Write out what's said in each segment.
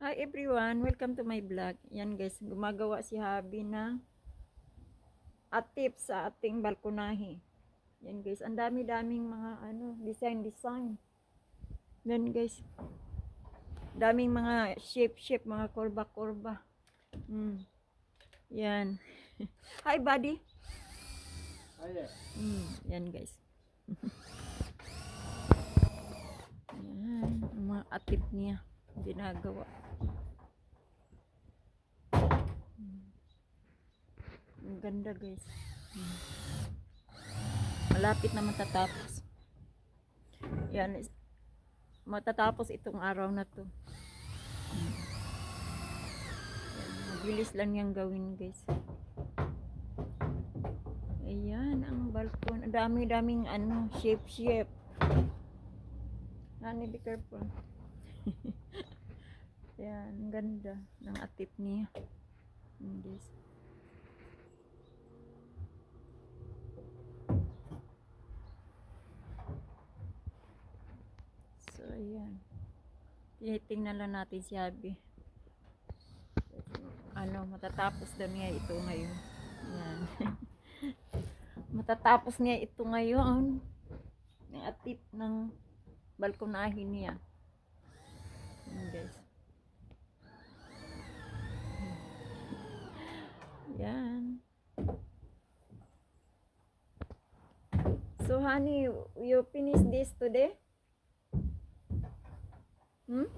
Hi everyone, welcome to my vlog. Yan guys, gumagawa si Habi ng atip sa ating balkonahe. Yan guys, ang dami-daming mga ano, design design. Yan guys. Daming mga shape shape, mga kurba kurba. Mm. Yan. Hi buddy. Ayan. Mm, yan guys. yan, mga atip niya ginagawa. Ang ganda guys. Malapit na matatapos. Yan, matatapos itong araw na to. Yan, mabilis lang yung gawin guys. Ayan, ang balkon. Dami-daming ano, shape-shape. Nani, be careful. Ayan, ang ganda ng atip niya. Ayan, guys. So, ayan. Tinitingnan lang natin si Abby. Ano, matatapos daw niya ito ngayon. Ayan. matatapos niya ito ngayon ng atip ng balkonahin niya Yan, guys yan so honey you finish this today hmm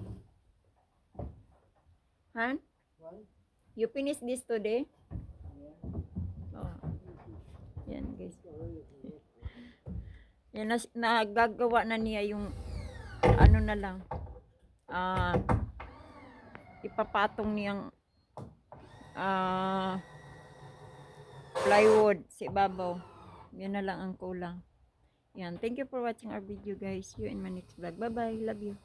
Han? One. You finish this today? Oh. Yan guys. Yan na, nagagawa na niya yung ano na lang. Ah ipapatong niyang ah plywood sa ibabaw. Yan na lang ang kulang. Yan. Thank you for watching our video guys. See you in my next vlog. Bye bye. Love you.